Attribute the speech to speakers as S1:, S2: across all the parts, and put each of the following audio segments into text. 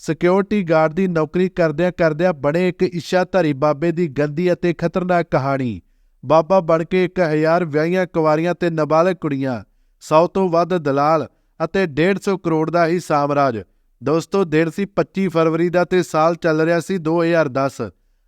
S1: Security guard ਦੀ ਨੌਕਰੀ ਕਰਦਿਆਂ ਕਰਦਿਆਂ ਬਣੇ ਇੱਕ ਇੱਛਾਧਾਰੀ ਬਾਬੇ ਦੀ ਗੰਦੀ ਅਤੇ ਖਤਰਨਾਕ ਕਹਾਣੀ। ਬਾਬਾ ਬਣ ਕੇ 1000 ਵਿਆਹੀਆਂ ਕੁਵਾਰੀਆਂ ਤੇ ਨਾਬਾਲਗ ਕੁੜੀਆਂ 100 ਤੋਂ ਵੱਧ ਦਲਾਲ ਅਤੇ 150 ਕਰੋੜ ਦਾ ਹੀ ਸਾਮਰਾਜ। ਦੋਸਤੋ, ਦਿਨ ਸੀ 25 ਫਰਵਰੀ ਦਾ ਤੇ ਸਾਲ ਚੱਲ ਰਿਹਾ ਸੀ 2010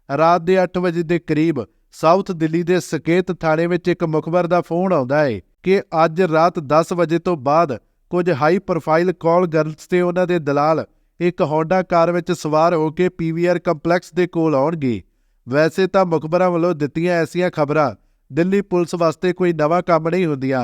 S1: ਰਾਤ ਦੇ 8 ਵਜੇ ਦੇ ਕਰੀਬ ਸਾਊਥ ਦਿੱਲੀ ਦੇ ਸਕੇਤ ਥਾਣੇ ਵਿੱਚ ਇੱਕ ਮੁਖਬਰ ਦਾ ਫੋਨ ਆਉਂਦਾ ਹੈ ਕਿ ਅੱਜ ਰਾਤ 10 ਵਜੇ ਤੋਂ ਬਾਅਦ ਕੁਝ ਹਾਈ ਪ੍ਰੋਫਾਈਲ ਕਾਲ ਗਰਲਸ ਤੇ ਉਹਨਾਂ ਦੇ ਦਲਾਲ ਇੱਕ ਹੋਂਡਾ ਕਾਰ ਵਿੱਚ ਸਵਾਰ ਹੋ ਕੇ ਪੀਵੀਆਰ ਕੰਪਲੈਕਸ ਦੇ ਕੋਲ ਆਉਣਗੇ। ਵੈਸੇ ਤਾਂ ਮੁਖਬਰਾਂ ਵੱਲੋਂ ਦਿੱਤੀਆਂ ਐਸੀਆਂ ਖਬਰਾਂ, ਦਿੱਲੀ ਪੁਲਿਸ ਵਾਸਤੇ ਕੋਈ ਨਵਾਂ ਕੰਮ ਨਹੀਂ ਹੁੰਦੀਆਂ,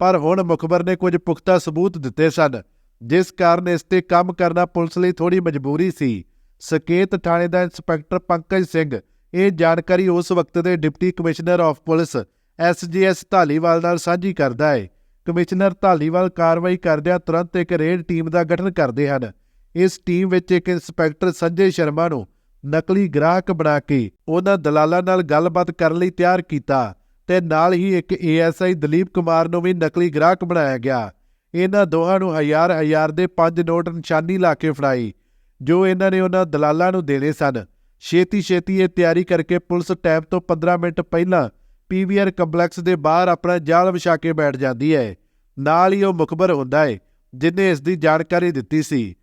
S1: ਪਰ ਹੁਣ ਮੁਖਬਰ ਨੇ ਕੁਝ ਪੁਖਤਾ ਸਬੂਤ ਦਿੱਤੇ ਸਨ, ਜਿਸ ਕਾਰਨ ਇਸ ਤੇ ਕੰਮ ਕਰਨਾ ਪੁਲਿਸ ਲਈ ਥੋੜੀ ਮਜਬੂਰੀ ਸੀ। ਸਕੇਤ ਥਾਣੇ ਦਾ ਇੰਸਪੈਕਟਰ ਪੰਕਜ ਸਿੰਘ, ਇਹ ਜਾਣਕਾਰੀ ਉਸ ਵਕਤ ਦੇ deputy commissioner of police SGS Dhaliwal ਨਾਲ ਸਾਂਝੀ ਕਰਦਾ ਹੈ ਕਮਿਸ਼ਨਰ ਢਾਲੀਵਾਲ ਕਾਰਵਾਈ ਕਰਦਿਆਂ ਤੁਰੰਤ ਇੱਕ ਰੇਡ ਟੀਮ ਦਾ ਗਠਨ ਕਰਦੇ ਹਨ। ਇਸ ਟੀਮ ਵਿੱਚ ਇੱਕ ਇੰਸਪੈਕਟਰ ਸੰਜੇ ਸ਼ਰਮਾ ਨੂੰ ਨਕਲੀ ਗ੍ਰਾਹਕ ਬਣਾ ਕੇ ਉਹਨਾਂ ਦਲਾਲਾਂ ਨਾਲ ਗੱਲਬਾਤ ਕਰਨ ਲਈ ਤਿਆਰ ਕੀਤਾ ਤੇ ਨਾਲ ਹੀ ਇੱਕ ਏਐਸਆਈ ਦਲੀਪ ਕੁਮਾਰ ਨੂੰ ਵੀ ਨਕਲੀ ਗ੍ਰਾਹਕ ਬਣਾਇਆ ਗਿਆ। ਇਹਨਾਂ ਦੋਹਾਂ ਨੂੰ ਹਜ਼ਾਰ ਹਜ਼ਾਰ ਦੇ ਪੰਜ ਨੋਟ ਨਿਸ਼ਾਨੀ ਲਾ ਕੇ ਫੜਾਈ, ਜੋ ਇਹਨਾਂ ਨੇ ਉਹਨਾਂ ਦਲਾਲਾਂ ਨੂੰ ਦੇਣੇ ਸਨ। ਛੇਤੀ ਛੇਤੀ ਇਹ ਤਿਆਰੀ ਕਰਕੇ ਪੁਲਿਸ ਟਾਈਮ ਤੋਂ 15 ਮਿੰਟ ਪਹਿਲਾਂ ਪੀਵੀਆਰ ਕੰਪਲੈਕਸ ਦੇ ਬਾਹਰ ਆਪਣਾ ਜਾਲ ਵਿਛਾ ਕੇ ਬੈਠ ਜਾਂਦੀ ਹੈ। ਨਾਲ ਹੀ ਉਹ ਮੁਖਬਰ ਹੁੰਦਾ ਹੈ, ਜਿਨੇ ਇਸ ਦੀ ਜਾਣਕਾਰੀ ਦਿੱਤੀ ਸੀ।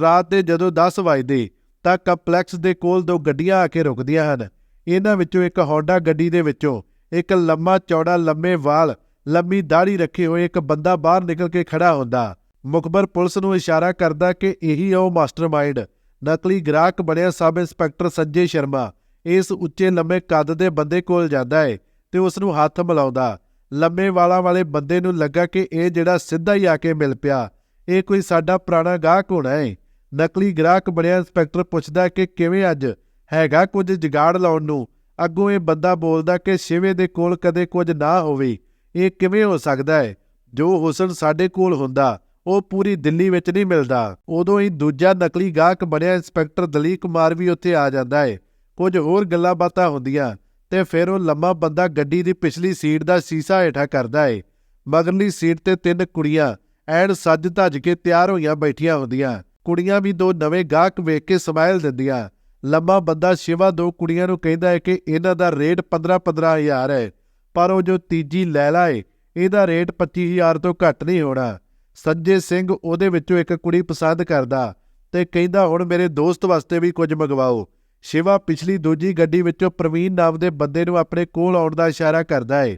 S1: ਰਾਤ ਦੇ ਜਦੋਂ 10 ਵਜੇ ਤਾਂ ਕੰਪਲੈਕਸ ਦੇ ਕੋਲ ਦੋ ਗੱਡੀਆਂ ਆ ਕੇ ਰੁਕਦੀਆਂ ਹਨ। ਇਹਨਾਂ ਵਿੱਚੋਂ ਇੱਕ ਹੌਂਡਾ ਗੱਡੀ ਦੇ ਵਿੱਚੋਂ ਇੱਕ ਲੰਮਾ ਚੌੜਾ ਲੰਮੇ ਵਾਲ, ਲੰਮੀ ਦਾੜੀ ਰੱਖੇ ਹੋਏ ਇੱਕ ਬੰਦਾ ਬਾਹਰ ਨਿਕਲ ਕੇ ਖੜਾ ਹੁੰਦਾ। ਮੁਖਬਰ ਪੁਲਿਸ ਨੂੰ ਇਸ਼ਾਰਾ ਕਰਦਾ ਕਿ ਇਹੀ ਉਹ ਮਾਸਟਰਮਾਈਂਡ। ਨਕਲੀ ਗ੍ਰਾਹਕ ਬਣਿਆ ਸਬ ਇੰਸਪੈਕਟਰ ਸੰਜੇ ਸ਼ਰਮਾ। ਇਸ ਉੱਚੇ ਲੰਮੇ ਕੱਦ ਦੇ ਬੰਦੇ ਕੋਲ ਜਾਂਦਾ ਹੈ ਤੇ ਉਸ ਨੂੰ ਹੱਥ ਮਿਲਾਉਂਦਾ। ਲੰਮੇ ਵਾਲਾਂ ਵਾਲੇ ਬੰਦੇ ਨੂੰ ਲੱਗਾ ਕਿ ਇਹ ਜਿਹੜਾ ਸਿੱਧਾ ਹੀ ਆ ਕੇ ਮਿਲ ਪਿਆ। ਇਹ ਕੋਈ ਸਾਡਾ ਪੁਰਾਣਾ ਗਾਹਕ ਹੋਣਾ ਹੈ ਨਕਲੀ ਗ੍ਰਾਹਕ ਬਣਿਆ ਇੰਸਪੈਕਟਰ ਪੁੱਛਦਾ ਕਿ ਕਿਵੇਂ ਅੱਜ? ਹੈਗਾ ਕੁਝ ਜਗਾੜ ਲਾਉਣ ਨੂੰ। ਅੱਗੋਂ ਇਹ ਬੰਦਾ ਬੋਲਦਾ ਕਿ ਸ਼ਿਵੇ ਦੇ ਕੋਲ ਕਦੇ ਕੁਝ ਨਾ ਹੋਵੇ। ਇਹ ਕਿਵੇਂ ਹੋ ਸਕਦਾ ਹੈ ਜੋ ਹੁਸਨ ਸਾਡੇ ਕੋਲ ਹੁੰਦਾ, ਉਹ ਪੂਰੀ ਦਿੱਲੀ ਵਿੱਚ ਨਹੀਂ ਮਿਲਦਾ। ਉਦੋਂ ਹੀ ਦੂਜਾ ਨਕਲੀ ਗਾਹਕ ਬਣਿਆ ਇੰਸਪੈਕਟਰ ਦਲੀਪ ਕੁਮਾਰ ਵੀ ਉੱਥੇ ਆ ਜਾਂਦਾ ਹੈ ਕੁਝ ਹੋਰ ਗੱਲਾਂ ਬਾਤਾਂ ਹੁੰਦੀਆਂ ਤੇ ਫਿਰ ਉਹ ਲੰਮਾ ਬੰਦਾ ਗੱਡੀ ਦੀ ਪਿਛਲੀ ਸੀਟ ਦਾ ਸੀਸਾ ਹੇਠਾਂ ਕਰਦਾ ਏ। ਮਗਰਲੀ ਸੀਟ ਤੇ ਤਿੰਨ ਕੁੜੀਆਂ ਐਨ ਸੱਜ ਧੱਜ ਕੇ ਤਿਆਰ ਹੋਈਆਂ ਬੈਠੀਆਂ ਹੁੰਦੀਆਂ। ਕੁੜੀਆਂ ਵੀ ਦੋ ਨਵੇਂ ਗਾਹਕ ਵੇਖ ਕੇ ਸਮਾਈਲ ਦਿੰਦੀਆਂ। ਲੰਮਾ ਬੰਦਾ ਸ਼ਿਵਾ ਦੋ ਕੁੜੀਆਂ ਨੂੰ ਕਹਿੰਦਾ ਹੈ ਕਿ ਇਹਨਾਂ ਦਾ ਰੇਟ 15-15 ਹਜ਼ਾਰ ਹੈ, ਪਰ ਉਹ ਜੋ ਤੀਜੀ ਲੈਲਾ ਹੈ ਇਹਦਾ ਰੇਟ 25000 ਤੋਂ ਘੱਟ ਨਹੀਂ ਹੋਣਾ। ਸੰਜੇ ਸਿੰਘ ਉਹਦੇ ਵਿੱਚੋਂ ਇੱਕ ਕੁੜੀ ਪਸੰਦ ਕਰਦਾ ਤੇ ਕਹਿੰਦਾ, ਹੁਣ ਮੇਰੇ ਦੋਸਤ ਵਾਸਤੇ ਵੀ ਕੁਝ ਮੰਗਵਾਓ। ਸ਼ਿਵਾ ਪਿਛਲੀ ਦੂਜੀ ਗੱਡੀ ਵਿੱਚੋਂ ਪ੍ਰਵੀਨ ਨਾਮ ਦੇ ਬੰਦੇ ਨੂੰ ਆਪਣੇ ਕੋਲ ਆਉਣ ਦਾ ਇਸ਼ਾਰਾ ਕਰਦਾ ਹੈ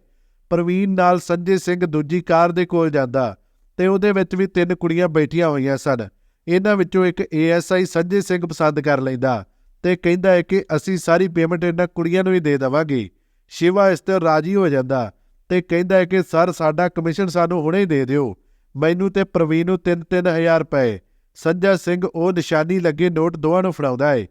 S1: ਪ੍ਰਵੀਨ ਨਾਲ ਸੰਜੇ ਸਿੰਘ ਦੂਜੀ ਕਾਰ ਦੇ ਕੋਲ ਜਾਂਦਾ। ਤੇ ਉਹਦੇ ਵਿੱਚ ਵੀ ਤਿੰਨ ਕੁੜੀਆਂ ਬੈਠੀਆਂ ਹੋਈਆਂ ਸਨ। ਇਹਨਾਂ ਵਿੱਚੋਂ ਇੱਕ ਏਐਸਆਈ ਸੰਜੇ ਸਿੰਘ ਪਸੰਦ ਕਰ ਲੈਂਦਾ ਤੇ ਕਹਿੰਦਾ ਹੈ ਕਿ ਅਸੀਂ ਸਾਰੀ ਪੇਮੈਂਟ ਇਹਨਾਂ ਕੁੜੀਆਂ ਨੂੰ ਹੀ ਦੇ ਦੇਵਾਂਗੇ। ਸ਼ਿਵਾ ਇਸ ਤੇ ਰਾਜੀ ਹੋ ਜਾਂਦਾ ਤੇ ਕਹਿੰਦਾ ਹੈ ਕਿ, ਸਰ, ਸਾਡਾ ਕਮਿਸ਼ਨ ਸਾਨੂੰ ਹੁਣੇ ਦੇ ਦਿਓ। ਮੈਨੂੰ ਤੇ ਪ੍ਰਵੀਨ ਨੂੰ 3-3000 ਰੁਪਏ। ਸੰਜਾ ਸਿੰਘ ਉਹ ਨਿਸ਼ਾਨੀ ਲੱਗੇ ਨੋਟ ਦੋਵਾਂ ਨੂੰ ਫੜਾਉਂਦਾ ਏ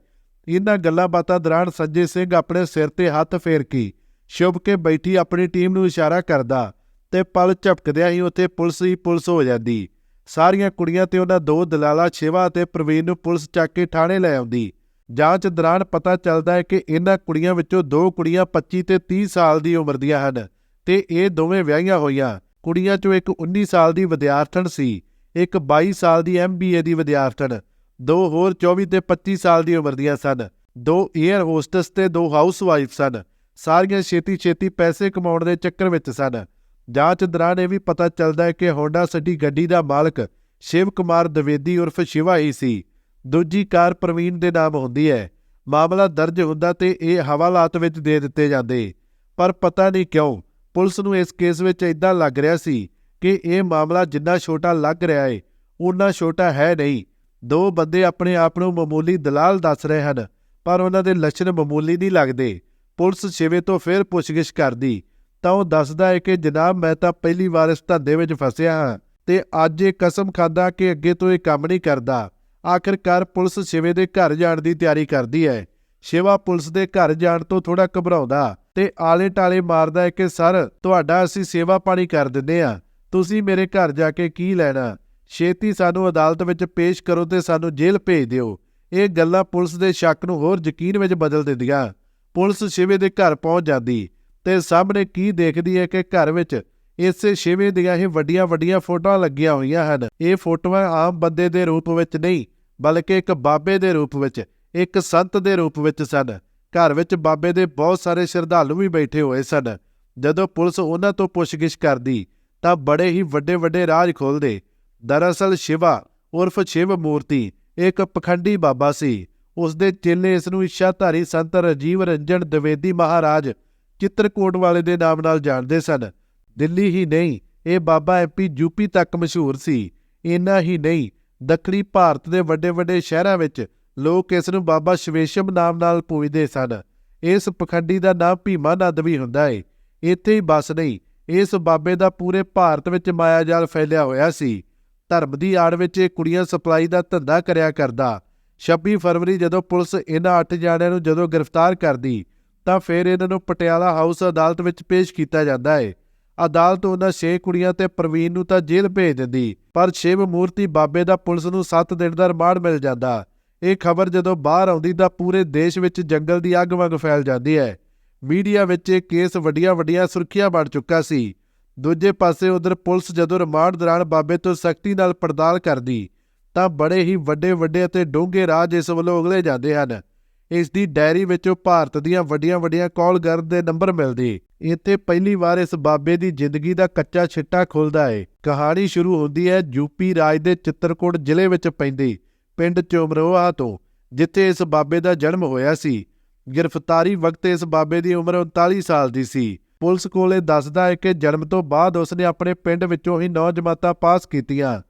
S1: ਇਹਨਾਂ ਗੱਲਾਂ ਬਾਤਾਂ ਦੌਰਾਨ ਸੰਜੇ ਸਿੰਘ ਆਪਣੇ ਸਿਰ ਤੇ ਹੱਥ ਫੇਰ ਕੇ ਸ਼ੁਭ ਕੇ ਬੈਠੀ ਆਪਣੀ ਟੀਮ ਨੂੰ ਇਸ਼ਾਰਾ ਕਰਦਾ ਤੇ ਪਲ ਝਪਕਦਿਆਂ ਹੀ ਉੱਥੇ ਪੁਲਿਸ ਹੀ ਪੁਲਿਸ ਹੋ ਜਾਂਦੀ। ਸਾਰੀਆਂ ਕੁੜੀਆਂ ਤੇ ਉਹਨਾਂ ਦੋ ਦਲਾਲਾ ਸ਼ਿਵਾ ਅਤੇ ਪ੍ਰਵੀਨ ਨੂੰ ਪੁਲਿਸ ਚੱਕ ਕੇ ਥਾਣੇ ਲੈ ਆਉਂਦੀ। ਜਾਂਚ ਦੌਰਾਨ ਪਤਾ ਚੱਲਦਾ ਹੈ ਕਿ ਇਹਨਾਂ ਕੁੜੀਆਂ ਵਿੱਚੋਂ ਦੋ ਕੁੜੀਆਂ 25 ਤੇ 30 ਸਾਲ ਦੀ ਉਮਰ ਦੀਆਂ ਹਨ ਤੇ ਇਹ ਦੋਵੇਂ ਵਿਆਹੀਆਂ ਹੋਈਆਂ। ਕੁੜੀਆਂ 'ਚੋਂ ਇੱਕ 19 ਸਾਲ ਦੀ ਵਿਦਿਆਰਥਣ ਸੀ, ਇੱਕ 22 ਸਾਲ ਦੀ ਐਮਬੀਏ ਦੀ ਵਿਦਿਆਰਥਣ, ਦੋ ਹੋਰ 24 ਤੇ 25 ਸਾਲ ਦੀ ਉਮਰ ਦੀਆਂ ਸਨ, ਦੋ 에ਅਰ ਹੋਸਟਸ ਤੇ ਦੋ ਹਾਊਸਵਾਈਫ ਸਨ, ਸਾਰੀਆਂ ਛੇਤੀ-ਛੇਤੀ ਪੈਸੇ ਕਮਾਉਣ ਦੇ ਚੱਕਰ ਵਿੱਚ ਸਨ। ਜਾਂਚ ਦੌਰਾਨ ਇਹ ਵੀ ਪਤਾ ਚੱਲਦਾ ਹੈ ਕਿ ਹੋਂਡਾ ਸਿਟੀ ਗੱਡੀ ਦਾ ਮਾਲਕ ਸ਼ਿਵ ਕੁਮਾਰ ਦਵੇਦੀ ਉਰਫ ਸ਼ਿਵਾ ਹੀ ਸੀ। ਦੂਜੀ ਕਾਰ ਪ੍ਰਵੀਨ ਦੇ ਨਾਮ ਹੁੰਦੀ ਹੈ। ਮਾਮਲਾ ਦਰਜ ਹੁੰਦਾ ਤੇ ਇਹ ਹਵਾਲਾਤ ਵਿੱਚ ਦੇ ਦਿੱਤੇ ਜਾਂਦੇ। ਪਰ ਪਤਾ ਨਹੀਂ ਕਿਉਂ ਪੁਲਿਸ ਨੂੰ ਇਸ ਕੇਸ ਵਿੱਚ ਇਦਾਂ ਲੱਗ ਰਿਹਾ ਸੀ ਕਿ ਇਹ ਮਾਮਲਾ ਜਿੰਨਾ ਛੋਟਾ ਲੱਗ ਰਿਹਾ ਹੈ ਉਨਾ ਛੋਟਾ ਹੈ ਨਹੀਂ। ਦੋ ਬੰਦੇ ਆਪਣੇ ਆਪ ਨੂੰ ਮਾਮੂਲੀ ਦਲਾਲ ਦੱਸ ਰਹੇ ਹਨ, ਪਰ ਉਹਨਾਂ ਦੇ ਲੱਛਣ ਮਾਮੂਲੀ ਨਹੀਂ ਲੱਗਦੇ। ਪੁਲਿਸ ਸ਼ਿਵੇ ਤੋਂ ਫਿਰ ਪੁੱਛਗਿੱਛ ਕਰਦੀ। ਤਾਂ ਉਹ ਦੱਸਦਾ ਹੈ ਕਿ ਜਨਾਬ, ਮੈਂ ਤਾਂ ਪਹਿਲੀ ਵਾਰ ਇਸ ਧੰਦੇ ਵਿੱਚ ਫਸਿਆ ਹਾਂ ਤੇ ਅੱਜ ਇਹ ਕਸਮ ਖਾਦਾ ਕਿ ਅੱਗੇ ਤੋਂ ਇਹ ਕੰਮ ਨਹੀਂ ਕਰਦਾ। ਆਖਿਰਕਾਰ ਪੁਲਿਸ ਸ਼ਿਵੇ ਦੇ ਘਰ ਜਾਣ ਦੀ ਤਿਆਰੀ ਕਰਦੀ ਹੈ ਸ਼ਿਵਾ ਪੁਲਿਸ ਦੇ ਘਰ ਜਾਣ ਤੋਂ ਥੋੜਾ ਘਬਰਾਉਂਦਾ ਤੇ ਆਲੇ ਟਾਲੇ ਮਾਰਦਾ ਹੈ ਕਿ, ਸਰ, ਤੁਹਾਡਾ ਅਸੀਂ ਸੇਵਾ ਪਾਣੀ ਕਰ ਦਿੰਦੇ ਆ ਤੁਸੀਂ ਮੇਰੇ ਘਰ ਜਾ ਕੇ ਕੀ ਲੈਣਾ? ਛੇਤੀ ਸਾਨੂੰ ਅਦਾਲਤ ਵਿੱਚ ਪੇਸ਼ ਕਰੋ ਤੇ ਸਾਨੂੰ ਜੇਲ੍ਹ ਭੇਜ ਦਿਓ। ਇਹ ਗੱਲਾਂ ਪੁਲਿਸ ਦੇ ਸ਼ੱਕ ਨੂੰ ਹੋਰ ਯਕੀਨ ਵਿੱਚ ਬਦਲ ਦਿੰਦੀਆਂ। ਪੁਲਿਸ ਸ਼ਿਵੇ ਦੇ ਘਰ ਪਹੁੰਚ ਜਾਂਦੀ। ਤੇ ਸਾਹਮਣੇ ਕੀ ਦੇਖਦੀ ਹੈ ਕਿ ਘਰ ਵਿੱਚ ਇਸੇ ਸ਼ਿਵੇ ਦੀਆਂ ਹੀ ਵੱਡੀਆਂ ਵੱਡੀਆਂ ਫੋਟੋਆਂ ਲੱਗੀਆਂ ਹੋਈਆਂ ਹਨ। ਇਹ ਫੋਟੋਆਂ ਆਮ ਬੰਦੇ ਦੇ ਰੂਪ ਵਿੱਚ ਨਹੀਂ, ਬਲਕਿ ਇੱਕ ਬਾਬੇ ਦੇ ਰੂਪ ਵਿੱਚ, ਇੱਕ ਸੰਤ ਦੇ ਰੂਪ ਵਿੱਚ ਸਨ। ਘਰ ਵਿੱਚ ਬਾਬੇ ਦੇ ਬਹੁਤ ਸਾਰੇ ਸ਼ਰਧਾਲੂ ਵੀ ਬੈਠੇ ਹੋਏ ਸਨ। ਜਦੋਂ ਪੁਲਿਸ ਉਹਨਾਂ ਤੋਂ ਪੁੱਛਗਿੱਛ ਕਰਦੀ, ਤਾਂ ਬੜੇ ਹੀ ਵੱਡੇ ਵੱਡੇ ਰਾਜ ਖੋਲਦੇ ਦਰਅਸਲ ਸ਼ਿਵਾ ਉਰਫ ਸ਼ਿਵ ਮੂਰਤੀ ਇੱਕ ਪਖੰਡੀ ਬਾਬਾ ਸੀ। ਉਸ ਦੇ ਚੇਲੇ ਇਸ ਨੂੰ ਇੱਛਾਧਾਰੀ ਸੰਤ ਰਾਜੀਵ ਰੰਜਨ ਦਵੇਦੀ ਮਹਾਰਾਜ ਚਿੱਤਰਕੋਟ ਵਾਲੇ ਦੇ ਨਾਮ ਨਾਲ ਜਾਣਦੇ ਸਨ। ਦਿੱਲੀ ਹੀ ਨਹੀਂ, ਇਹ ਬਾਬਾ ਐਮਪੀ ਯੂਪੀ ਤੱਕ ਮਸ਼ਹੂਰ ਸੀ। ਇੰਨਾ ਹੀ ਨਹੀਂ, ਦੱਖਣੀ ਭਾਰਤ ਦੇ ਵੱਡੇ ਵੱਡੇ ਸ਼ਹਿਰਾਂ ਵਿੱਚ ਲੋਕ ਇਸ ਨੂੰ ਬਾਬਾ ਸ਼ਵੇਸ਼ਮ ਨਾਮ ਨਾਲ ਪੂਜਦੇ ਸਨ। ਇਸ ਪਖੰਡੀ ਦਾ ਨਾਮ ਭੀਮਾ ਭੀਮਾਨੰਦ ਵੀ ਹੁੰਦਾ ਏ। ਇੱਥੇ ਹੀ ਬਸ ਨਹੀਂ, ਇਸ ਬਾਬੇ ਦਾ ਪੂਰੇ ਭਾਰਤ ਵਿੱਚ ਮਾਇਆਜਾਲ ਫੈਲਿਆ ਹੋਇਆ ਸੀ। ਧਰਮ ਦੀ ਆੜ ਵਿੱਚ ਇਹ ਕੁੜੀਆਂ ਸਪਲਾਈ ਦਾ ਧੰਦਾ ਕਰਿਆ ਕਰਦਾ। 26 ਫਰਵਰੀ ਜਦੋਂ ਪੁਲਿਸ ਇਹਨਾਂ 8 ਜਾਣਿਆਂ ਨੂੰ ਜਦੋਂ ਗ੍ਰਿਫਤਾਰ ਕਰਦੀ ਤਾਂ ਫਿਰ ਇਹਨਾਂ ਨੂੰ ਪਟਿਆਲਾ ਹਾਊਸ ਅਦਾਲਤ ਵਿੱਚ ਪੇਸ਼ ਕੀਤਾ ਜਾਂਦਾ ਹੈ ਅਦਾਲਤ ਉਹਨਾਂ 6 ਕੁੜੀਆਂ ਤੇ ਪ੍ਰਵੀਨ ਨੂੰ ਤਾਂ ਜੇਲ੍ਹ ਭੇਜ ਦਿੰਦੀ, ਪਰ ਸ਼ਿਵ ਮੂਰਤੀ ਬਾਬੇ ਦਾ ਪੁਲਿਸ ਨੂੰ 7 ਦਿਨ ਦਾ ਰਿਮਾਂਡ ਮਿਲ ਜਾਂਦਾ। ਇਹ ਖਬਰ ਜਦੋਂ ਬਾਹਰ ਆਉਂਦੀ ਤਾਂ ਪੂਰੇ ਦੇਸ਼ ਵਿੱਚ ਜੰਗਲ ਦੀ ਅੱਗ ਵਾਂਗ ਫੈਲ ਜਾਂਦੀ ਹੈ ਮੀਡੀਆ ਵਿੱਚ ਇਹ ਕੇਸ ਵੱਡੀਆਂ ਵੱਡੀਆਂ ਸੁਰਖੀਆਂ ਬਣ ਚੁੱਕਾ ਸੀ। ਦੂਜੇ ਪਾਸੇ ਉਧਰ ਪੁਲਿਸ ਜਦੋਂ ਰਿਮਾਂਡ ਦੌਰਾਨ ਬਾਬੇ ਤੋਂ ਸਖਤੀ ਨਾਲ ਪੜਤਾਲ ਕਰਦੀ, ਤਾਂ ਬੜੇ ਹੀ ਵੱਡੇ ਵੱਡੇ ਅਤੇ ਡੂੰਘੇ ਰਾਜ ਇਸ ਵੱਲੋਂ ਉਗਲੇ ਜਾਂਦੇ ਹਨ। ਇਸ ਦੀ ਡਾਇਰੀ ਵਿੱਚੋਂ ਭਾਰਤ ਦੀਆਂ ਵੱਡੀਆਂ ਵੱਡੀਆਂ ਕਾਲ ਦੇ ਨੰਬਰ ਮਿਲਦੇ। ਇੱਥੇ ਪਹਿਲੀ ਵਾਰ ਇਸ ਬਾਬੇ ਦੀ ਜ਼ਿੰਦਗੀ ਦਾ ਕੱਚਾ ਛਿੱਟਾ ਖੁੱਲਦਾ ਏ। ਕਹਾਣੀ ਸ਼ੁਰੂ ਹੁੰਦੀ ਹੈ ਯੂਪੀ ਰਾਜ ਦੇ ਚਿੱਤਰਕੋਟ ਜ਼ਿਲ੍ਹੇ ਵਿੱਚ ਪੈਂਦੇ, ਪਿੰਡ ਚੋਮਰੋਹਾ ਤੋਂ, ਜਿੱਥੇ ਇਸ ਬਾਬੇ ਦਾ ਜਨਮ ਹੋਇਆ ਸੀ। ਗ੍ਰਿਫਤਾਰੀ ਵਕਤ ਇਸ ਬਾਬੇ ਦੀ ਉਮਰ 39 ਸਾਲ ਦੀ ਸੀ। ਪੁਲਿਸ ਕੋਲੇ ਦੱਸਦਾ ਹੈ ਕਿ ਜਨਮ ਤੋਂ ਬਾਅਦ ਉਸਨੇ ਆਪਣੇ ਪਿੰਡ ਵਿੱਚੋਂ ਹੀ ਨੌ ਜਮਾਤਾਂ ਪਾਸ ਕੀਤੀਆਂ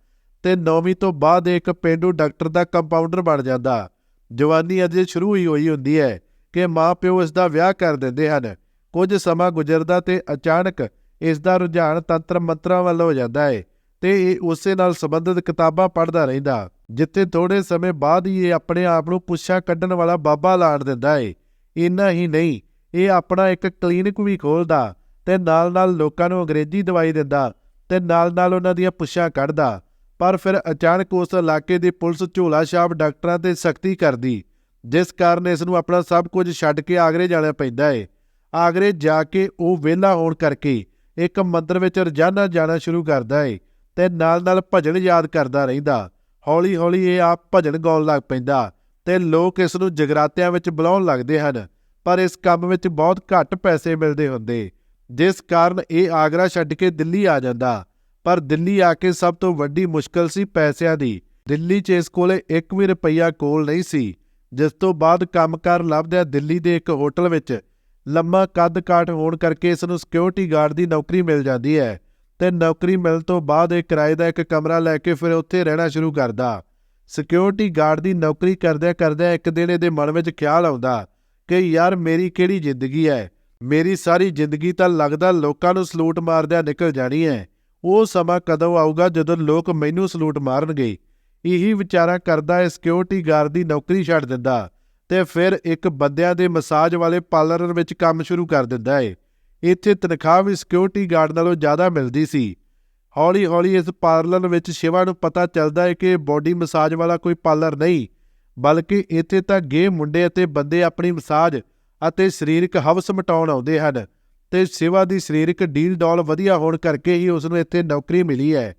S1: ਤੇ ਨੌਵੀਂ ਤੋਂ ਬਾਅਦ ਇੱਕ ਪਿੰਡੂ ਡਾਕਟਰ ਦਾ ਕੰਪਾਊਂਡਰ ਬਣ ਜਾਂਦਾ। ਜਵਾਨੀ ਅਜੇ ਸ਼ੁਰੂ ਹੀ ਹੋਈ ਹੁੰਦੀ ਹੈ ਕਿ ਮਾਪਿਓ ਇਸ ਦਾ ਵਿਆਹ ਕਰ ਦਿੰਦੇ ਹਨ। ਕੁਝ ਸਮਾਂ ਗੁਜ਼ਰਦਾ ਤੇ ਅਚਾਨਕ ਇਸ ਦਾ ਰੁਝਾਨ ਤੰਤਰ ਮੰਤਰਾਂ ਵੱਲ ਹੋ ਜਾਂਦਾ ਹੈ ਤੇ ਇਹ ਉਸੇ ਨਾਲ ਸੰਬੰਧਿਤ ਕਿਤਾਬਾਂ ਪੜ੍ਹਦਾ ਰਹਿੰਦਾ, ਜਿੱਥੇ ਥੋੜੇ ਸਮੇਂ ਬਾਅਦ ਹੀ ਇਹ ਆਪਣੇ ਆਪ ਨੂੰ ਪੁੱਛਾ ਕੱਢਣ ਵਾਲਾ ਬਾਬਾ ਲਾਣ ਦਿੰਦਾ ਏ ਇੰਨਾ ਹੀ ਨਹੀਂ, ਇਹ ਆਪਣਾ ਇੱਕ ਕਲੀਨਿਕ ਵੀ ਖੋਲਦਾ ਤੇ ਨਾਲ-ਨਾਲ ਲੋਕਾਂ ਨੂੰ ਅੰਗਰੇਜ਼ੀ ਦਵਾਈ ਦਿੰਦਾ ਤੇ ਨਾਲ-ਨਾਲ ਉਹਨਾਂ ਦੀਆਂ ਪੁੱਛਾਂ ਕੱਢਦਾ। ਪਰ ਫਿਰ ਅਚਾਨਕ ਉਸ ਇਲਾਕੇ ਦੀ ਪੁਲਿਸ ਝੋਲਾ ਛਾਪ ਡਾਕਟਰਾਂ ਤੇ ਸਖਤੀ ਕਰਦੀ, ਜਿਸ ਕਾਰਨ ਇਸ ਨੂੰ ਆਪਣਾ ਸਭ ਕੁਝ ਛੱਡ ਕੇ ਆਗਰੇ ਜਾਣਾ ਪੈਂਦਾ ਏ। ਆਗਰੇ ਜਾ ਕੇ ਉਹ ਵਿਹਲਾ ਹੋਣ ਕਰਕੇ ਇੱਕ ਮੰਦਰ ਵਿੱਚ ਰੋਜ਼ਾਨਾ ਜਾਣਾ ਸ਼ੁਰੂ ਕਰਦਾ ਏ ਤੇ ਨਾਲ-ਨਾਲ ਭਜਨ ਯਾਦ ਕਰਦਾ ਰਹਿੰਦਾ। ਹੌਲੀ-ਹੌਲੀ ਇਹ ਆਪ ਭਜਨ ਗਾਉਣ ਲੱਗ ਪੈਂਦਾ ਤੇ ਲੋਕ ਇਸ ਨੂੰ ਜਗਰਾਤਿਆਂ ਵਿੱਚ ਬੁਲਾਉਣ ਲੱਗਦੇ ਹਨ, ਪਰ ਇਸ ਕੰਮ ਵਿੱਚ ਬਹੁਤ ਘੱਟ ਪੈਸੇ ਮਿਲਦੇ ਹੁੰਦੇ, ਜਿਸ ਕਾਰਨ ਇਹ ਆਗਰਾ ਛੱਡ ਕੇ ਦਿੱਲੀ ਆ ਜਾਂਦਾ। ਪਰ ਦਿੱਲੀ ਆ ਕੇ ਸਭ ਤੋਂ ਵੱਡੀ ਮੁਸ਼ਕਲ ਸੀ ਪੈਸਿਆਂ ਦੀ। ਦਿੱਲੀ 'ਚ ਇਸ ਕੋਲੇ 1 ਵੀ ਰੁਪਈਆ ਕੋਲ ਨਹੀਂ ਸੀ, ਜਿਸ ਤੋਂ ਬਾਅਦ ਕੰਮਕਾਰ ਲੱਭਦਿਆਂ ਦਿੱਲੀ ਦੇ ਇੱਕ ਹੋਟਲ ਵਿੱਚ ਲੰਮਾ ਕੱਦ ਕਾਠ ਹੋਣ ਕਰਕੇ ਇਸ ਨੂੰ ਸਿਕਿਉਰਿਟੀ ਗਾਰਡ ਦੀ ਨੌਕਰੀ ਮਿਲ ਜਾਂਦੀ ਹੈ ਤੇ ਨੌਕਰੀ ਮਿਲਣ ਤੋਂ ਬਾਅਦ ਇਹ ਕਿਰਾਏ ਦਾ ਇੱਕ ਕਮਰਾ ਲੈ ਕੇ ਫਿਰ ਉੱਥੇ ਰਹਿਣਾ ਸ਼ੁਰੂ ਕਰਦਾ। ਸਿਕਿਉਰਿਟੀ ਗਾਰਡ ਦੀ ਨੌਕਰੀ ਕਰਦਿਆਂ ਕਰਦਿਆਂ ਇੱਕ ਦਿਨ ਇਹਦੇ ਮਨ ਵਿੱਚ ਖਿਆਲ ਆਉਂਦਾ ਕਿ ਯਾਰ ਮੇਰੀ ਕਿਹੜੀ ਜ਼ਿੰਦਗੀ ਹੈ, ਮੇਰੀ ਸਾਰੀ ਜ਼ਿੰਦਗੀ ਤਾਂ ਲੱਗਦਾ ਲੋਕਾਂ ਨੂੰ ਸਲੂਟ ਮਾਰਦਿਆਂ ਨਿਕਲ ਜਾਣੀ ਹੈ। ਉਹ ਸਮਾਂ ਕਦੋਂ ਆਊਗਾ ਜਦੋਂ ਲੋਕ ਮੈਨੂੰ ਸਲੂਟ ਮਾਰਨਗੇ? ਇਹੀ ਵਿਚਾਰਾ ਕਰਦਾ ਹੈ ਸਿਕਿਉਰਿਟੀ ਗਾਰਡ ਦੀ ਨੌਕਰੀ ਛੱਡ ਦਿੰਦਾ ਤੇ ਫਿਰ ਇੱਕ ਬੰਦਿਆਂ ਦੇ ਮਸਾਜ ਵਾਲੇ ਪਾਰਲਰ ਵਿੱਚ ਕੰਮ ਸ਼ੁਰੂ ਕਰ ਦਿੰਦਾ ਏ। ਇੱਥੇ ਤਨਖਾਹ ਵੀ ਸਿਕਿਉਰਿਟੀ ਗਾਰਡ ਨਾਲੋਂ ਜ਼ਿਆਦਾ ਮਿਲਦੀ ਸੀ। ਹੌਲੀ-ਹੌਲੀ ਇਸ ਪਾਰਲਰ ਵਿੱਚ ਸ਼ਿਵਾ ਨੂੰ ਪਤਾ ਚੱਲਦਾ ਹੈ ਕਿ ਬਾਡੀ ਮਸਾਜ ਵਾਲਾ ਕੋਈ ਪਾਰਲਰ ਨਹੀਂ, ਬਲਕਿ ਇੱਥੇ ਤਾਂ ਗੇ ਮੁੰਡੇ ਅਤੇ ਬੰਦੇ ਆਪਣੀ ਮਸਾਜ ਅਤੇ ਸਰੀਰਕ ਹਵਸ ਮਟਾਉਣ ਆਉਂਦੇ ਹਨ। ਤੇ ਸ਼ਿਵਾ ਦੀ ਸਰੀਰਕ ਡੀਲ ਡੌਲ ਵਧੀਆ ਹੋਣ ਕਰਕੇ ਹੀ ਉਸ ਨੂੰ ਇੱਥੇ ਨੌਕਰੀ ਮਿਲੀ ਹੈ।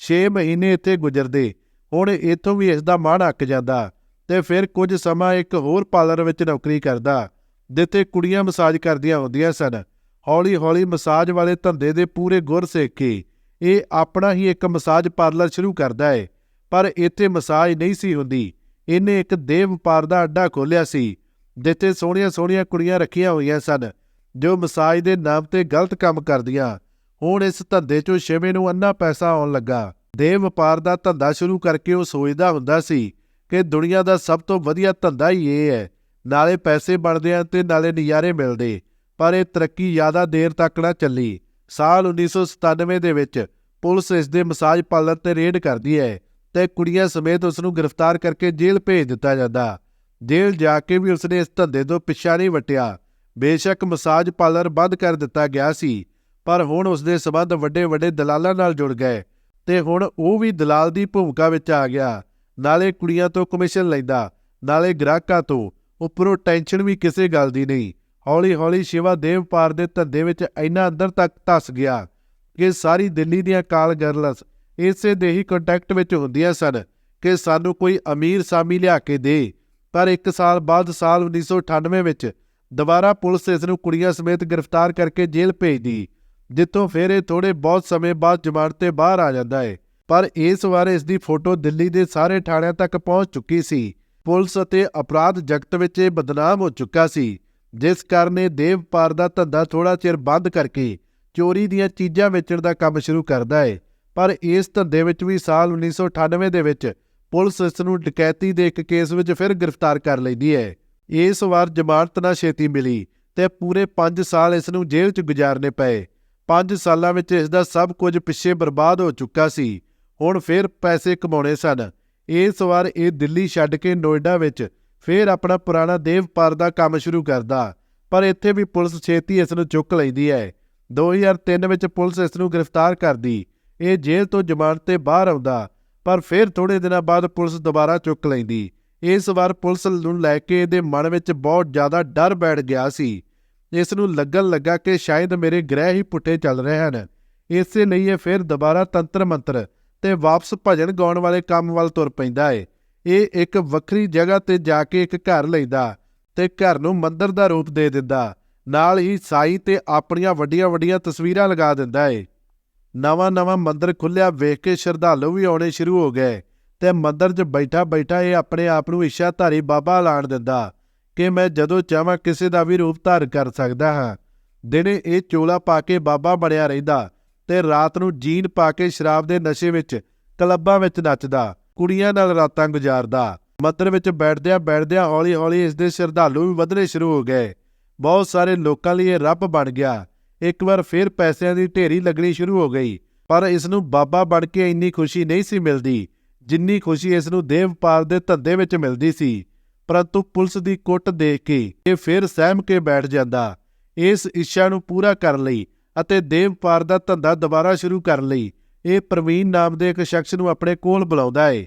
S1: 6 ਮਹੀਨੇ ਇੱਥੇ ਗੁਜ਼ਰਦੇ, ਹੁਣ ਇੱਥੋਂ ਵੀ ਇਸ ਦਾ ਮਾਣ ਅੱਕ ਜਾਂਦਾ ਤੇ ਫਿਰ ਕੁਝ ਸਮਾਂ ਇੱਕ ਹੋਰ ਪਾਰਲਰ ਵਿੱਚ ਨੌਕਰੀ ਕਰਦਾ, ਜਿੱਥੇ ਕੁੜੀਆਂ ਮਸਾਜ ਕਰਦੀਆਂ ਹੁੰਦੀਆਂ ਸਨ। ਹੌਲੀ-ਹੌਲੀ ਮਸਾਜ ਵਾਲੇ ਧੰਦੇ ਦੇ ਪੂਰੇ ਗੁਰ ਸਿੱਖ ਕੇ ਇਹ ਆਪਣਾ ਹੀ ਇੱਕ ਮਸਾਜ ਪਾਰਲਰ ਸ਼ੁਰੂ ਕਰਦਾ ਹੈ ਪਰ ਇੱਥੇ ਮਸਾਜ ਨਹੀਂ ਸੀ ਹੁੰਦੀ। ਇਹਨੇ ਇੱਕ ਦੇਹ ਵਪਾਰ ਦਾ ਅੱਡਾ ਖੋਲ੍ਹਿਆ ਸੀ, ਜਿੱਥੇ ਸੋਹਣੀਆਂ-ਸੋਹਣੀਆਂ ਕੁੜੀਆਂ ਰੱਖੀਆਂ ਹੋਈਆਂ ਸਨ। ਜੋ ਮਸਾਜ ਦੇ ਨਾਮ ਤੇ ਗਲਤ ਕੰਮ ਕਰਦੀਆਂ। ਹੁਣ ਇਸ ਧੰਦੇ 'ਚੋਂ ਸ਼ਿਵੇ ਨੂੰ ਅੰਨਾ ਪੈਸਾ ਆਉਣ ਲੱਗਾ। ਦੇਹ ਵਪਾਰ ਦਾ ਧੰਦਾ ਸ਼ੁਰੂ ਕਰਕੇ ਉਹ ਸੋਚਦਾ ਹੁੰਦਾ ਸੀ ਕਿ ਦੁਨੀਆ ਦਾ ਸਭ ਤੋਂ ਵਧੀਆ ਧੰਦਾ ਹੀ ਇਹ ਹੈ। ਨਾਲੇ ਪੈਸੇ ਬਣਦੇ ਆ ਤੇ ਨਾਲੇ ਨਜ਼ਾਰੇ ਮਿਲਦੇ। ਪਰ ਇਹ ਤਰੱਕੀ ਜ਼ਿਆਦਾ ਦੇਰ ਤੱਕ ਨਾ ਚੱਲੀ। ਸਾਲ 1997 ਦੇ ਵਿੱਚ ਪੁਲਿਸ ਇਸ ਦੇ ਮਸਾਜ ਪਾਰਲਰ ਤੇ ਰੇਡ ਕਰਦੀ ਹੈ ਤੇ ਕੁੜੀਆਂ ਸਮੇਤ ਉਸ ਨੂੰ ਗ੍ਰਿਫਤਾਰ ਕਰਕੇ ਜੇਲ੍ਹ ਭੇਜ ਦਿੱਤਾ ਜਾਂਦਾ। ਜੇਲ੍ਹ ਜਾ ਕੇ ਵੀ ਉਸਨੇ ਇਸ ਧੰਦੇ ਤੋਂ ਪਿੱਛਾ ਨਹੀਂ ਵਟਿਆ। ਬੇਸ਼ੱਕ ਮਸਾਜ ਪਾਰਲਰ ਬੰਦ ਕਰ ਦਿੱਤਾ ਗਿਆ ਸੀ, ਪਰ ਹੁਣ ਉਸ ਦੇ ਸਬੰਧ ਵੱਡੇ ਵੱਡੇ ਦਲਾਲਾਂ ਨਾਲ ਜੁੜ ਗਏ ਤੇ ਹੁਣ ਉਹ ਵੀ ਦਲਾਲ ਦੀ ਭੂਮਿਕਾ ਵਿੱਚ ਆ ਗਿਆ। ਨਾਲੇ ਕੁੜੀਆਂ ਤੋਂ ਕਮਿਸ਼ਨ ਲੈਂਦਾ, ਨਾਲੇ ਗ੍ਰਾਹਕਾਂ ਤੋਂ, ਉੱਪਰੋਂ ਟੈਨਸ਼ਨ ਵੀ ਕਿਸੇ ਗੱਲ ਦੀ ਨਹੀਂ। ਹੌਲੀ-ਹੌਲੀ ਸ਼ਿਵਾ ਦੇਵ ਪਾਰ ਦੇ ਧੰਦੇ ਵਿੱਚ ਇੰਨਾ ਅੰਦਰ ਤੱਕ ਧਸ ਗਿਆ ਕਿ ਸਾਰੀ ਦਿੱਲੀ ਦੀਆਂ ਕਾਲ ਗਰਲਸ ਇਸੇ ਦੇ ਹੀ ਕੰਟੈਕਟ ਵਿੱਚ ਹੁੰਦੀਆਂ ਸਨ ਕਿ ਸਾਨੂੰ ਕੋਈ ਅਮੀਰ ਸਾਮੀ ਲਿਆ ਕੇ ਦੇ। ਪਰ 1 ਸਾਲ ਬਾਅਦ ਸਾਲ 1998 ਵਿੱਚ ਦੁਬਾਰਾ ਪੁਲਿਸ ਇਸ ਨੂੰ ਕੁੜੀਆਂ ਸਮੇਤ ਗ੍ਰਿਫਤਾਰ ਕਰਕੇ ਜੇਲ੍ਹ ਭੇਜਦੀ ਜਿੱਥੋਂ ਫਿਰ ਇਹ ਥੋੜੇ ਬਹੁਤ ਸਮੇਂ ਬਾਅਦ ਜ਼ਮਾਨਤ ਤੇ ਬਾਹਰ ਆ ਜਾਂਦਾ ਹੈ ਪਰ ਇਸ ਵਾਰ ਇਸ ਦੀ ਫੋਟੋ ਦਿੱਲੀ ਦੇ ਸਾਰੇ ਥਾਣਿਆਂ ਤੱਕ ਪਹੁੰਚ ਚੁੱਕੀ ਸੀ। ਪੁਲਿਸ ਅਤੇ ਅਪਰਾਧ ਜਗਤ ਵਿੱਚ ਇਹ ਬਦਨਾਮ ਹੋ ਚੁੱਕਾ ਸੀ, ਜਿਸ ਕਾਰਨ ਇਹ ਦੇਵਪਾਰ ਦਾ ਧੰਦਾ ਥੋੜਾ ਚਿਰ ਬੰਦ ਕਰਕੇ ਚੋਰੀ ਦੀਆਂ ਚੀਜ਼ਾਂ ਵੇਚਣ ਦਾ ਕੰਮ ਸ਼ੁਰੂ ਕਰਦਾ ਹੈ ਪਰ ਇਸ ਧੰਦੇ ਵਿੱਚ ਵੀ ਸਾਲ 1998 ਦੇ ਵਿੱਚ ਪੁਲਿਸ ਇਸ ਨੂੰ ਡਕੈਤੀ ਦੇ ਇੱਕ ਕੇਸ ਵਿੱਚ ਫਿਰ ਗ੍ਰਿਫਤਾਰ ਕਰ ਲੈਂਦੀ ਹੈ ਇਸ ਵਾਰ ਜ਼ਮਾਨਤ ਨਾ ਛੇਤੀ ਮਿਲੀ ਤੇ ਪੂਰੇ 5 ਸਾਲ ਇਸ ਨੂੰ ਜੇਲ੍ਹ 'ਚ ਗੁਜ਼ਾਰਨੇ ਪਏ। 5 ਸਾਲਾਂ ਵਿੱਚ ਇਸ ਦਾ ਸਭ ਕੁਝ ਪਿੱਛੇ ਬਰਬਾਦ ਹੋ ਚੁੱਕਾ ਸੀ। ਹੁਣ ਫਿਰ ਪੈਸੇ ਕਮਾਉਣੇ ਸਨ। ਇਸ ਵਾਰ ਇਹ ਦਿੱਲੀ ਛੱਡ ਕੇ ਨੋਇਡਾ ਵਿੱਚ ਫਿਰ ਆਪਣਾ ਪੁਰਾਣਾ ਦੇਵਪਾਰ ਦਾ ਕੰਮ ਸ਼ੁਰੂ ਕਰਦਾ। ਪਰ ਇੱਥੇ ਵੀ ਪੁਲਿਸ ਛੇਤੀ ਇਸ ਨੂੰ ਚੁੱਕ ਲੈਂਦੀ ਹੈ। 2003 ਵਿੱਚ ਪੁਲਿਸ ਇਸ ਨੂੰ ਗ੍ਰਿਫਤਾਰ ਕਰਦੀ। ਇਹ ਜੇਲ੍ਹ ਤੋਂ ਜ਼ਮਾਨਤ ਤੇ ਬਾਹਰ ਆਉਂਦਾ। ਪਰ ਫਿਰ ਥੋੜੇ ਦਿਨਾਂ ਬਾਅਦ ਪੁਲਿਸ ਦੁਬਾਰਾ ਚੁੱਕ ਲੈਂਦੀ। ਇਸ ਵਾਰ ਪੁਲਿਸ ਨੂੰ ਲੈ ਕੇ ਇਹਦੇ ਮਨ ਵਿੱਚ ਬਹੁਤ ਜ਼ਿਆਦਾ ਡਰ ਬੈਠ ਗਿਆ ਸੀ। ਇਸ ਨੂੰ ਲੱਗਣ ਲੱਗਾ ਕਿ ਸ਼ਾਇਦ ਮੇਰੇ ਗ੍ਰਹਿ ਹੀ ਪੁੱਠੇ ਚੱਲ ਰਹੇ ਹਨ। ਇਸੇ ਲਈ ਇਹ ਫਿਰ ਦੁਬਾਰਾ ਤੰਤਰ ਮੰਤਰ ਤੇ ਵਾਪਸ ਭਜਨ ਗਾਉਣ ਵਾਲੇ ਕੰਮ ਵੱਲ ਤੁਰ ਪੈਂਦਾ ਏ। ਇਹ ਇੱਕ ਵੱਖਰੀ ਜਗ੍ਹਾ ਤੇ ਜਾ ਕੇ ਇੱਕ ਘਰ ਲੈਂਦਾ ਤੇ ਘਰ ਨੂੰ ਮੰਦਰ ਦਾ ਰੂਪ ਦੇ ਦਿੰਦਾ। ਨਾਲ ਹੀ ਸਾਈ ਤੇ ਆਪਣੀਆਂ ਵੱਡੀਆਂ-ਵੱਡੀਆਂ ਤਸਵੀਰਾਂ ਲਗਾ ਦਿੰਦਾ ਏ। ਨਵਾਂ-ਨਵਾਂ ਮੰਦਰ ਖੁੱਲਿਆ ਵੇਖ ਕੇ ਸ਼ਰਧਾਲੂ ਵੀ ਆਉਣੇ ਸ਼ੁਰੂ ਹੋ ਗਏ। ਤੇ ਮੰਦਰ 'ਚ ਬੈਠਾ-ਬੈਠਾ ਇਹ ਆਪਣੇ ਆਪ ਨੂੰ ਇੱਛਾਧਾਰੀ ਬਾਬਾ ਐਲਾਨ ਦਿੰਦਾ ਕਿ ਮੈਂ ਜਦੋਂ ਚਾਹਾਂ ਕਿਸੇ ਦਾ ਵੀ ਰੂਪ ਧਾਰਨ ਕਰ ਸਕਦਾ ਹਾਂ। ਦਿਨੇ ਇਹ ਚੋਲਾ ਪਾ ਕੇ ਬਾਬਾ ਬਣਿਆ ਰਹਿੰਦਾ ਤੇ ਰਾਤ ਨੂੰ ਜੀਨ ਪਾ ਕੇ ਸ਼ਰਾਬ ਦੇ ਨਸ਼ੇ ਵਿੱਚ, ਕਲੱਬਾਂ ਵਿੱਚ ਨੱਚਦਾ, ਕੁੜੀਆਂ ਨਾਲ ਰਾਤਾਂ ਗੁਜ਼ਾਰਦਾ। ਮੰਦਰ ਵਿੱਚ ਬੈਠਦਿਆਂ ਬੈਠਦਿਆਂ ਹੌਲੀ-ਹੌਲੀ ਇਸ ਦੇ ਸ਼ਰਧਾਲੂ ਵੀ ਵਧਣੇ ਸ਼ੁਰੂ ਹੋ ਗਏ। ਬਹੁਤ ਸਾਰੇ ਲੋਕਾਂ ਲਈ ਇਹ ਰੱਬ ਬਣ ਗਿਆ। ਇੱਕ ਵਾਰ ਫਿਰ ਪੈਸਿਆਂ ਦੀ ਢੇਰੀ ਲੱਗਣੀ ਸ਼ੁਰੂ ਹੋ ਗਈ, ਪਰ ਇਸ ਨੂੰ ਬਾਬਾ ਬਣ ਕੇ ਇੰਨੀ ਖੁਸ਼ੀ ਨਹੀਂ ਸੀ ਮਿਲਦੀ। ਜਿੰਨੀ ਖੁਸ਼ੀ ਇਸ ਨੂੰ ਦੇਵਪਾਲ ਦੇ ਧੰਦੇ ਵਿੱਚ ਮਿਲਦੀ ਸੀ, ਪਰੰਤੂ ਪੁਲਿਸ ਦੀ ਕੁੱਟ ਦੇਖ ਕੇ ਇਹ ਫਿਰ ਸਹਿਮ ਕੇ ਬੈਠ ਜਾਂਦਾ। ਇਸ ਇੱਛਾ ਨੂੰ ਪੂਰਾ ਕਰਨ ਲਈ ਅਤੇ ਦੇਵਪਾਲ ਦਾ ਧੰਦਾ ਦੁਬਾਰਾ ਸ਼ੁਰੂ ਕਰਨ ਲਈ ਇਹ ਪ੍ਰਵੀਨ ਨਾਮ ਦੇ ਇੱਕ ਸ਼ਖਸ ਨੂੰ ਆਪਣੇ ਕੋਲ ਬੁਲਾਉਂਦਾ ਏ।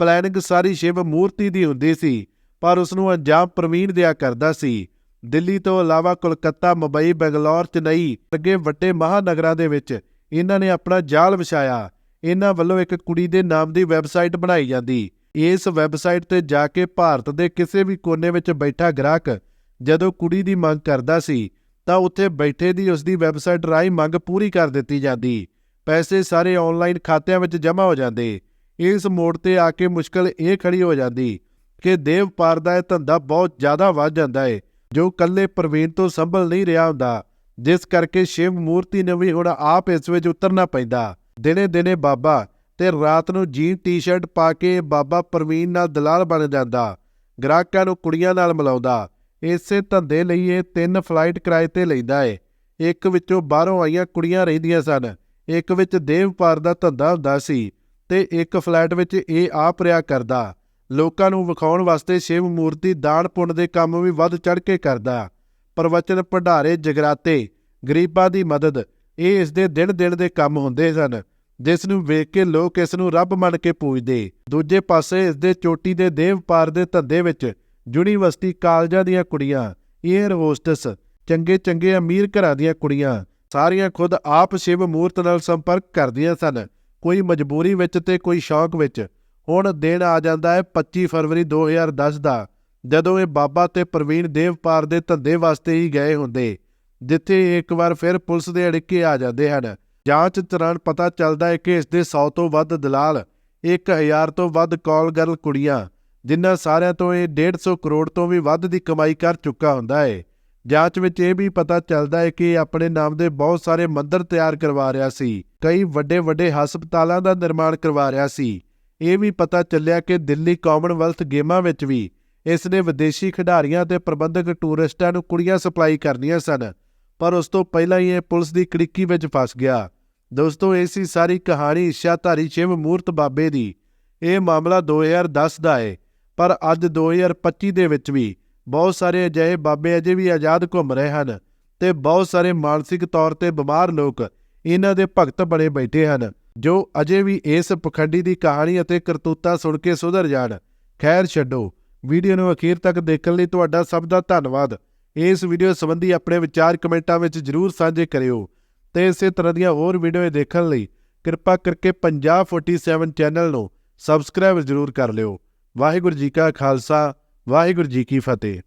S1: ਪਲੈਨਿੰਗ ਸਾਰੀ ਸ਼ਿਵ ਮੂਰਤੀ ਦੀ ਹੁੰਦੀ ਸੀ, ਪਰ ਉਸ ਨੂੰ ਅੰਜਾਮ ਪ੍ਰਵੀਨ ਦਿਆ ਕਰਦਾ ਸੀ। ਦਿੱਲੀ ਤੋਂ ਇਲਾਵਾ ਕੋਲਕਾਤਾ, ਮੁੰਬਈ, ਬੰਗਲੌਰ, ਚੇਨਈ ਅੱਗੇ ਵੱਡੇ ਮਹਾਨਗਰਾਂ ਦੇ ਵਿੱਚ ਇਹਨਾਂ ਨੇ ਆਪਣਾ ਜਾਲ ਵਿਛਾਇਆ। ਇਹਨਾਂ ਵੱਲੋਂ ਇੱਕ ਕੁੜੀ ਦੇ ਨਾਮ ਦੀ ਵੈਬਸਾਈਟ ਬਣਾਈ ਜਾਂਦੀ। ਇਸ ਵੈਬਸਾਈਟ ਤੇ ਜਾ ਕੇ ਭਾਰਤ ਦੇ ਕਿਸੇ ਵੀ ਕੋਨੇ ਵਿੱਚ ਬੈਠਾ ਗ੍ਰਾਹਕ ਜਦੋਂ ਕੁੜੀ ਦੀ ਮੰਗ ਕਰਦਾ ਸੀ, ਤਾਂ ਉੱਥੇ ਬੈਠੇ ਦੀ ਉਸ ਦੀ ਵੈਬਸਾਈਟ ਰਾਹੀਂ ਮੰਗ ਪੂਰੀ ਕਰ ਦਿੱਤੀ ਜਾਂਦੀ। ਪੈਸੇ ਸਾਰੇ ਆਨਲਾਈਨ ਖਾਤਿਆਂ ਵਿੱਚ ਜਮ੍ਹਾਂ ਹੋ ਜਾਂਦੇ। ਇਸ ਮੋੜ ਤੇ ਆ ਕੇ ਮੁਸ਼ਕਲ ਇਹ ਖੜੀ ਹੋ ਜਾਂਦੀ ਕਿ ਦੇਵ ਪਾਰ ਦਾ ਇਹ ਧੰਦਾ ਬਹੁਤ ਜ਼ਿਆਦਾ ਵੱਧ ਜਾਂਦਾ ਹੈ ਜੋ ਕੱਲੇ ਪ੍ਰਵੀਨ ਤੋਂ ਸੰਭਲ ਨਹੀਂ ਰਿਹਾ ਹੁੰਦਾ, ਜਿਸ ਕਰਕੇ ਸ਼ਿਵ ਮੂਰਤੀ ਨੂੰ ਵੀ ਹੁਣ ਆਪ ਇਸ ਵਿੱਚ ਉਤਰਨਾ ਪੈਂਦਾ। ਦਿਨੇ ਦਿਨੇ ਬਾਬਾ ਤੇ ਰਾਤ ਨੂੰ ਜੀਨ ਟੀ-ਸ਼ਰਟ ਪਾ ਕੇ ਬਾਬਾ ਪ੍ਰਵੀਨ ਨਾਲ ਦਲਾਲ ਬਣ ਜਾਂਦਾ, ਗ੍ਰਾਹਕਾਂ ਨੂੰ ਕੁੜੀਆਂ ਨਾਲ ਮਿਲਾਉਂਦਾ। ਇਸੇ ਧੰਦੇ ਲਈ ਇਹ ਤਿੰਨ ਫਲਾਈਟ ਕਿਰਾਏ ਤੇ ਲੈਂਦਾ ਏ। ਇੱਕ ਵਿੱਚੋਂ ਬਾਹਰੋਂ ਆਈਆਂ ਕੁੜੀਆਂ ਰਹਿੰਦੀਆਂ ਸਨ। ਇੱਕ ਵਿੱਚ ਦੇਵਪਾਰ ਦਾ ਧੰਦਾ ਹੁੰਦਾ ਸੀ ਤੇ ਇੱਕ ਫਲੈਟ ਵਿੱਚ ਇਹ ਆਪ ਰਿਆ ਕਰਦਾ। ਲੋਕਾਂ ਨੂੰ ਵਿਖਾਉਣ ਵਾਸਤੇ ਸ਼ਿਵ ਮੂਰਤੀ ਦਾਨ ਪੁੰਨ ਦੇ ਕੰਮ ਵੀ ਵੱਧ ਚੜ ਕੇ ਕਰਦਾ। ਪ੍ਰਵਚਨ ਭੰਡਾਰੇ ਜਗਰਾਤੇ, ਗਰੀਬਾਂ ਦੀ ਮਦਦ ਇਹ ਇਸ ਦੇ ਦਿਨ ਦਿਨ ਦੇ ਕੰਮ ਹੁੰਦੇ ਸਨ ਜਿਸ ਨੂੰ ਵੇਖ ਕੇ ਲੋਕ ਇਸ ਨੂੰ ਰੱਬ ਮੰਨ ਕੇ ਪੂਜਦੇ। ਦੂਜੇ ਪਾਸੇ ਇਸ ਦੇ ਚੋਟੀ ਦੇ ਦੇਵਪਾਰ ਦੇ ਧੰਦੇ ਵਿੱਚ ਯੂਨੀਵਰਸਿਟੀ ਕਾਲਜਾਂ ਦੀਆਂ ਕੁੜੀਆਂ 에ਅਰ ਹੋਸਟਸ ਚੰਗੇ ਚੰਗੇ ਅਮੀਰ ਘਰਾਂ ਦੀਆਂ ਕੁੜੀਆਂ, ਸਾਰੀਆਂ ਖੁਦ ਆਪ ਸ਼ਿਵ ਮੂਰਤ ਨਾਲ ਸੰਪਰਕ ਕਰਦੀਆਂ ਸਨ। ਕੋਈ ਮਜਬੂਰੀ ਵਿੱਚ ਤੇ ਕੋਈ ਸ਼ੌਕ ਵਿੱਚ, ਹੁਣ ਦਿਨ ਆ ਜਾਂਦਾ ਹੈ 25 ਫਰਵਰੀ 2010 ਦਾ, ਜਦੋਂ ਇਹ ਬਾਬਾ ਤੇ ਪ੍ਰਵੀਨ ਦੇਵਪਾਰ ਦੇ ਧੰਦੇ ਵਾਸਤੇ ਹੀ ਗਏ ਹੁੰਦੇ। ਜਿੱਥੇ ਇੱਕ ਵਾਰ ਫਿਰ ਪੁਲਿਸ ਦੇ ਅੜਿੱਕੇ ਆ ਜਾਂਦੇ ਹਨ। ਜਾਂਚ ਦੌਰਾਨ ਪਤਾ ਚੱਲਦਾ ਹੈ ਕਿ ਇਸ ਦੇ 100 ਤੋਂ ਵੱਧ ਦਲਾਲ 1000 ਤੋਂ ਵੱਧ ਕਾਲ ਗਰਲ ਕੁੜੀਆਂ, ਜਿਨ੍ਹਾਂ ਸਾਰਿਆਂ ਤੋਂ ਇਹ 150 ਕਰੋੜ ਤੋਂ ਵੀ ਵੱਧ ਦੀ ਕਮਾਈ ਕਰ ਚੁੱਕਾ ਹੁੰਦਾ ਹੈ। ਜਾਂਚ ਵਿੱਚ ਇਹ ਵੀ ਪਤਾ ਚੱਲਦਾ ਹੈ ਕਿ ਇਹ ਆਪਣੇ ਨਾਮ ਦੇ ਬਹੁਤ ਸਾਰੇ ਮੰਦਰ ਤਿਆਰ ਕਰਵਾ ਰਿਹਾ ਸੀ। ਕਈ ਵੱਡੇ ਵੱਡੇ ਹਸਪਤਾਲਾਂ ਦਾ ਨਿਰਮਾਣ ਕਰਵਾ ਰਿਹਾ ਸੀ। ਇਹ ਵੀ ਪਤਾ ਚੱਲਿਆ ਕਿ ਦਿੱਲੀ ਕਾਮਨਵੈਲਥ ਗੇਮਾਂ ਵਿੱਚ ਵੀ ਇਸ ਨੇ ਵਿਦੇਸ਼ੀ ਖਿਡਾਰੀਆਂ ਤੇ ਪ੍ਰਬੰਧਕ ਟੂਰਿਸਟਾਂ ਨੂੰ ਕੁੜੀਆਂ ਸਪਲਾਈ ਕਰਨੀਆਂ ਸਨ। ਪਰ ਉਸ ਤੋਂ ਪਹਿਲਾਂ ਹੀ ਇਹ ਪੁਲਿਸ ਦੀ ਕੜਿੱਕੀ ਵਿੱਚ ਫਸ ਗਿਆ। ਦੋਸਤੋ, ਇਹ ਸੀ ਸਾਰੀ ਕਹਾਣੀ ਇੱਛਾਧਾਰੀ ਸ਼ਿਵ ਮੂਰਤ ਬਾਬੇ ਦੀ। ਇਹ ਮਾਮਲਾ 2010 ਦਾ ਹੈ ਪਰ ਅੱਜ 2025 ਦੇ ਵਿੱਚ ਵੀ ਬਹੁਤ ਸਾਰੇ ਅਜਿਹੇ ਬਾਬੇ ਅਜੇ ਵੀ ਆਜ਼ਾਦ ਘੁੰਮ ਰਹੇ ਹਨ ਤੇ ਬਹੁਤ ਸਾਰੇ ਮਾਨਸਿਕ ਤੌਰ ਤੇ ਬਿਮਾਰ ਲੋਕ ਇਹਨਾਂ ਦੇ ਭਗਤ ਬਣੇ ਬੈਠੇ ਹਨ, ਜੋ ਅਜੇ ਵੀ ਇਸ ਪਖੰਡੀ ਦੀ ਕਹਾਣੀ ਅਤੇ ਕਰਤੂਤਾ ਸੁਣ ਕੇ ਸੁਧਰ ਜਾਣ। ਖੈਰ ਛੱਡੋ, ਵੀਡੀਓ ਨੂੰ ਅਖੀਰ ਤੱਕ ਦੇਖਣ ਲਈ ਤੁਹਾਡਾ ਸਭ ਦਾ ਧੰਨਵਾਦ। ਇਸ ਵੀਡੀਓ ਸੰਬੰਧੀ ਆਪਣੇ ਵਿਚਾਰ ਕਮੈਂਟਾਂ ਵਿੱਚ ਜਰੂਰ ਸਾਂਝੇ ਕਰਿਓ ਤੇ ਇਸੇ ਤਰ੍ਹਾਂ ਦੀਆਂ ਹੋਰ ਵੀਡੀਓ ਦੇਖਣ ਲਈ ਕਿਰਪਾ ਕਰਕੇ ਪੰਜਾਬ 47 ਚੈਨਲ ਨੂੰ ਸਬਸਕ੍ਰਾਈਬ ਜ਼ਰੂਰ ਕਰ ਲਿਓ। ਵਾਹਿਗੁਰੂ ਜੀ ਕਾ ਖਾਲਸਾ, ਵਾਹਿਗੁਰੂ ਜੀ ਕੀ ਫਤਿਹ।